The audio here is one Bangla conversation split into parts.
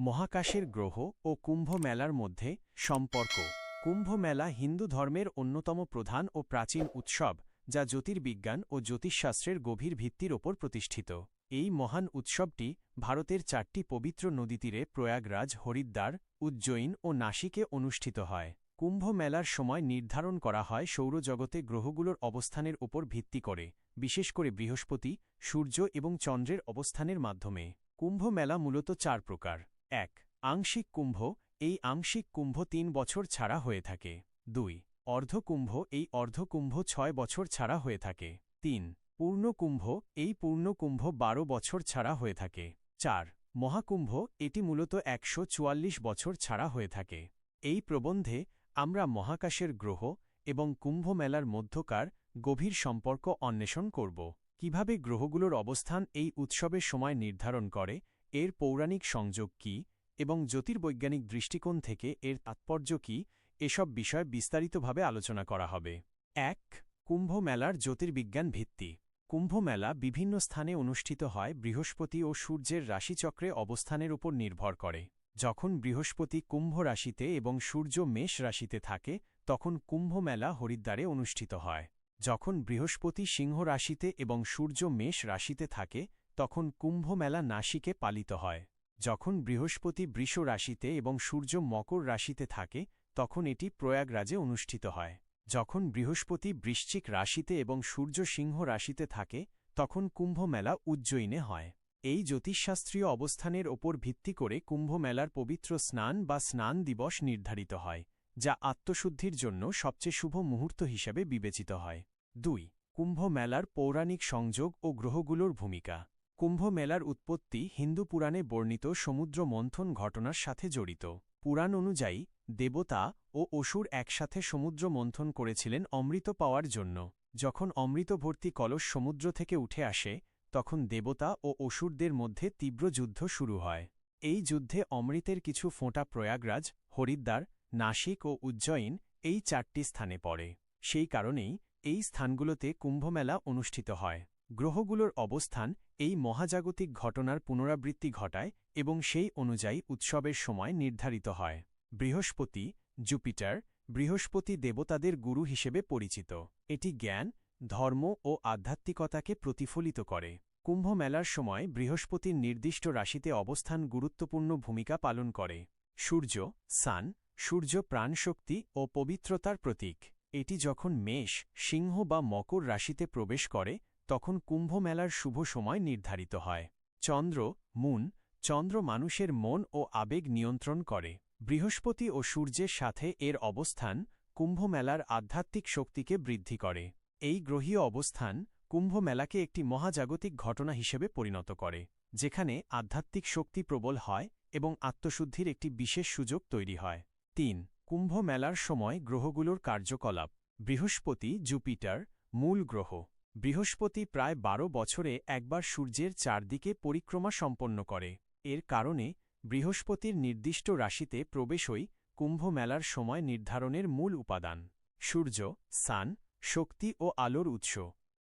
মহাকাশের গ্রহ ও কুম্ভ মেলার মধ্যে সম্পর্ক। কুম্ভ মেলা হিন্দু ধর্মের অন্যতম প্রধান ও প্রাচীন উৎসব, যা জ্যোতির্বিজ্ঞান ও জ্যোতিষশাস্ত্রের গভীর ভিত্তির ওপর প্রতিষ্ঠিত। এই মহান উৎসবটি ভারতের চারটি পবিত্র নদীতীরে প্রয়াগরাজ, হরিদ্বার, উজ্জয়ীন ও নাসিকে অনুষ্ঠিত হয়। কুম্ভ মেলার সময় নির্ধারণ করা হয় সৌরজগতে গ্রহগুলোর অবস্থানের উপর ভিত্তি করে, বিশেষ করে বৃহস্পতি, সূর্য এবং চন্দ্রের অবস্থানের মাধ্যমে। কুম্ভ মেলা মূলত চার প্রকার। এক, আংশিক কুম্ভ, এই আংশিক কুম্ভ তিন বছর ছাড়া হয়ে থাকে। দুই অর্ধকুম্ভ এই অর্ধকুম্ভ ছয় বছর ছাড়া হয়ে থাকে। তিন পূর্ণকুম্ভ এই পূর্ণকুম্ভ বারো বছর ছাড়া হয়ে থাকে। চার, মহাকুম্ভ, এটি মূলত একশো চুয়াল্লিশ বছর ছাড়া হয়ে থাকে। এই প্রবন্ধে আমরা মহাকাশের গ্রহ এবং কুম্ভ মেলার মধ্যকার গভীর সম্পর্ক অন্বেষণ করব। কীভাবে গ্রহগুলোর অবস্থান এই উৎসবের সময় নির্ধারণ করে এর পৌরাণিক সংযোগ কি এবং জ্যোতির্বৈজ্ঞানিক দৃষ্টিকোণ থেকে এর তাৎপর্য কি এসব বিষয় বিস্তারিতভাবে আলোচনা করা হবে। এক কুম্ভ মেলার জ্যোতির্বিজ্ঞান ভিত্তি। কুম্ভ মেলা বিভিন্ন স্থানে অনুষ্ঠিত হয় বৃহস্পতি ও সূর্যের রাশিচক্রে অবস্থানের উপর নির্ভর করে। যখন বৃহস্পতি কুম্ভ রাশিতে এবং সূর্য মেষ রাশিতে থাকে, তখন কুম্ভ মেলা হরিদ্বারে অনুষ্ঠিত হয়। যখন বৃহস্পতি সিংহ রাশিতে এবং সূর্য মেষ রাশিতে থাকে তখন কুম্ভমেলা নাসিকে পালিত হয়। যখন বৃহস্পতি বৃষ রাশিতে এবং সূর্য মকর রাশিতে থাকে, তখন এটি প্রয়াগরাজে অনুষ্ঠিত হয়। যখন বৃহস্পতি বৃশ্চিক রাশিতে এবং সূর্য সিংহ রাশিতে থাকে, তখন কুম্ভমেলা উজ্জয়িনে হয়। এই জ্যোতিষশাস্ত্রীয় অবস্থানের ওপর ভিত্তি করে কুম্ভমেলার পবিত্র স্নান বা স্নান দিবস নির্ধারিত হয়, যা আত্মশুদ্ধির জন্য সবচেয়ে শুভ মুহূর্ত হিসাবে বিবেচিত হয়। দুই, কুম্ভমেলার পৌরাণিক সংযোগ ও গ্রহগুলোর ভূমিকা। কুম্ভ মেলার উৎপত্তি হিন্দু পুরাণে বর্ণিত সমুদ্র মন্থন ঘটনার সাথে জড়িত। পুরাণ অনুযায়ী, দেবতা ও অসুর একসাথে সমুদ্র মন্থন করেছিলেন অমৃত পাওয়ার জন্য। যখন অমৃত ভর্তি কলস সমুদ্র থেকে উঠে আসে, তখন দেবতা ও অসুরদের মধ্যে তীব্র যুদ্ধ শুরু হয়। এই যুদ্ধে অমৃতের কিছু ফোঁটা প্রয়াগরাজ, হরিদ্বার, নাসিক ও উজ্জয়ীন এই চারটি স্থানে পড়ে। সেই কারণেই এই স্থানগুলোতে কুম্ভমেলা অনুষ্ঠিত হয়। গ্রহগুলোর অবস্থান এই মহাজাগতিক ঘটনার পুনরাবৃত্তি ঘটায় এবং সেই অনুযায়ী উৎসবের সময় নির্ধারিত হয়। বৃহস্পতি, জুপিটার, বৃহস্পতি দেবতাদের গুরু হিসেবে পরিচিত। এটি জ্ঞান, ধর্ম ও আধ্যাত্মিকতাকে প্রতিফলিত করে। কুম্ভ মেলার সময় বৃহস্পতির নির্দিষ্ট রাশিতে অবস্থান গুরুত্বপূর্ণ ভূমিকা পালন করে। সূর্য, সান, সূর্য প্রাণশক্তি ও পবিত্রতার প্রতীক। এটি যখন মেষ, সিংহ বা মকর রাশিতে প্রবেশ করে তখন কুম্ভ মেলার শুভ সময় নির্ধারিত হয়। চন্দ্র, মুন, চন্দ্র মানুষের মন ও আবেগ নিয়ন্ত্রণ করে। বৃহস্পতি ও সূর্যের সাথে এর অবস্থান কুম্ভ মেলার আধ্যাত্মিক শক্তিকে বৃদ্ধি করে। এই গ্রহীয় অবস্থান কুম্ভ মেলাকে একটি মহাজাগতিক ঘটনা হিসেবে পরিণত করে, যেখানে আধ্যাত্মিক শক্তি প্রবল হয় এবং আত্মশুদ্ধির একটি বিশেষ সুযোগ তৈরি হয়। তিন কুম্ভ মেলার সময় গ্রহগুলোর কার্যকলাপ। বৃহস্পতি, জুপিটার, মূল গ্রহ। বৃহস্পতি প্রায় বারো বছরে একবার সূর্যের চারদিকে পরিক্রমা সম্পন্ন করে। এর কারণে বৃহস্পতির নির্দিষ্ট রাশিতে প্রবেশই কুম্ভ মেলার সময় নির্ধারণের মূল উপাদান। সূর্য, সান, শক্তি ও আলোর উৎস।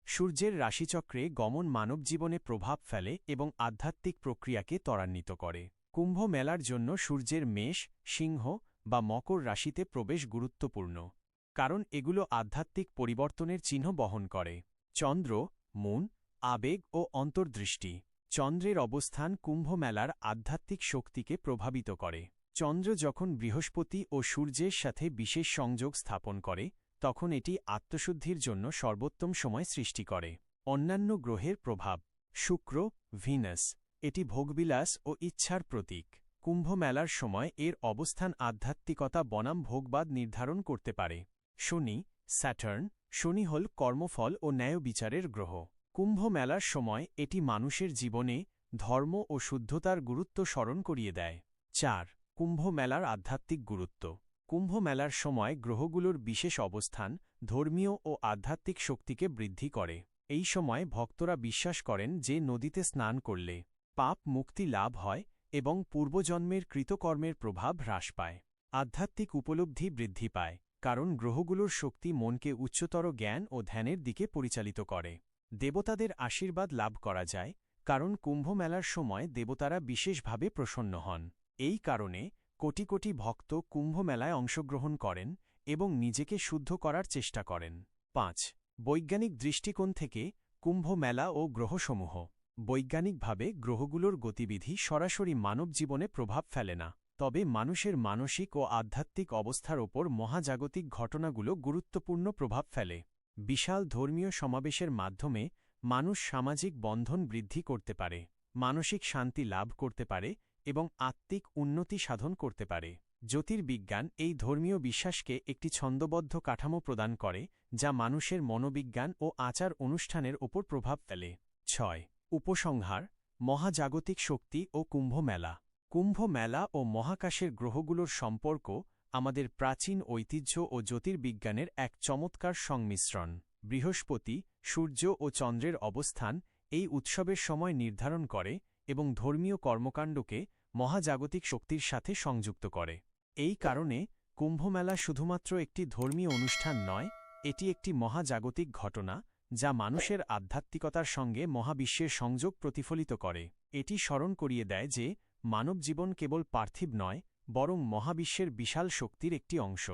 সূর্যের রাশিচক্রে গমন মানবজীবনে প্রভাব ফেলে এবং আধ্যাত্মিক প্রক্রিয়াকে ত্বরান্বিত করে। কুম্ভ মেলার জন্য সূর্যের মেষ, সিংহ বা মকর রাশিতে প্রবেশ গুরুত্বপূর্ণ। কারণ এগুলো আধ্যাত্মিক পরিবর্তনের চিহ্ন বহন করে। চন্দ্র, মুন, আবেগ ও অন্তর্দৃষ্টি, চন্দ্রের অবস্থান কুম্ভ মেলার আধ্যাত্মিক শক্তিকে প্রভাবিত করে। চন্দ্র যখন বৃহস্পতি ও সূর্যের সাথে বিশেষ সংযোগ স্থাপন করে, তখন এটি আত্মশুদ্ধির জন্য সর্বোত্তম সময় সৃষ্টি করে। অন্যান্য গ্রহের প্রভাব, শুক্র, ভিনাস, এটি ভোগবিলাস ও ইচ্ছার প্রতীক। কুম্ভ মেলার সময় এর অবস্থান আধ্যাত্মিকতা বনাম ভোগবাদ নির্ধারণ করতে পারে। শনি, স্যাটার্ন শনি হল কর্মফল ও ন্যায় বিচারের গ্রহ। কুম্ভ মেলার সময় এটি মানুষের জীবনে ধর্ম ও শুদ্ধতার গুরুত্ব স্মরণ করিয়ে দেয়। চার কুম্ভ মেলার আধ্যাত্মিক গুরুত্ব। কুম্ভ মেলার সময় গ্রহগুলোর বিশেষ অবস্থান ধর্মীয় ও আধ্যাত্মিক শক্তিকে বৃদ্ধি করে। এই সময় ভক্তরা বিশ্বাস করেন যে নদীতে স্নান করলে পাপ মুক্তি লাভ হয় এবং পূর্বজন্মের কৃতকর্মের প্রভাব হ্রাস পায়। আধ্যাত্মিক উপলব্ধি বৃদ্ধি পায়। কারণ গ্রহগুলোর শক্তি মনকে উচ্চতর জ্ঞান ও ধ্যানের দিকে পরিচালিত করে। দেবতাদের আশীর্বাদ লাভ করা যায়, কারণ কুম্ভ মেলার সময় দেবতারা বিশেষভাবে প্রসন্ন হন। এই কারণে কোটি কোটি ভক্ত কুম্ভমেলায় অংশগ্রহণ করেন এবং নিজেকে শুদ্ধ করার চেষ্টা করেন। পাঁচ, বৈজ্ঞানিক দৃষ্টিকোণ থেকে কুম্ভ মেলা ও গ্রহসমূহ। বৈজ্ঞানিকভাবে গ্রহগুলোর গতিবিধি সরাসরি মানব জীবনে প্রভাব ফেলে না। তবে মানুষের মানসিক ও আধ্যাত্মিক অবস্থার ওপর মহাজাগতিক ঘটনাগুলো গুরুত্বপূর্ণ প্রভাব ফেলে। বিশাল ধর্মীয় সমাবেশের মাধ্যমে মানুষ সামাজিক বন্ধন বৃদ্ধি করতে পারে, মানসিক শান্তি লাভ করতে পারে এবং আত্মিক উন্নতি সাধন করতে পারে। জ্যোতির্বিজ্ঞান এই ধর্মীয় বিশ্বাসকে একটি ছন্দবদ্ধ কাঠামো প্রদান করে, যা মানুষের মনোবিজ্ঞান ও আচার অনুষ্ঠানের ওপর প্রভাব ফেলে। ছয়, উপসংহার, মহাজাগতিক শক্তি ও কুম্ভ মেলা কুম্ভ মেলা ও মহাকাশের গ্রহগুলোর সম্পর্ক আমাদের প্রাচীন ঐতিহ্য ও জ্যোতির্বিজ্ঞানের এক চমৎকার সংমিশ্রণ। বৃহস্পতি, সূর্য ও চন্দ্রের অবস্থান এই উৎসবের সময় নির্ধারণ করে এবং ধর্মীয় কর্মকাণ্ডকে মহাজাগতিক শক্তির সাথে সংযুক্ত করে। এই কারণে কুম্ভমেলা শুধুমাত্র একটি ধর্মীয় অনুষ্ঠান নয়, এটি একটি মহাজাগতিক ঘটনা যা মানুষের আধ্যাত্মিকতার সঙ্গে মহাবিশ্বের সংযোগ প্রতিফলিত করে। এটি স্মরণ করিয়ে দেয় যে মানব জীবন কেবল পার্থিব নয় বরং মহাবিশ্বের বিশাল শক্তির একটি অংশ।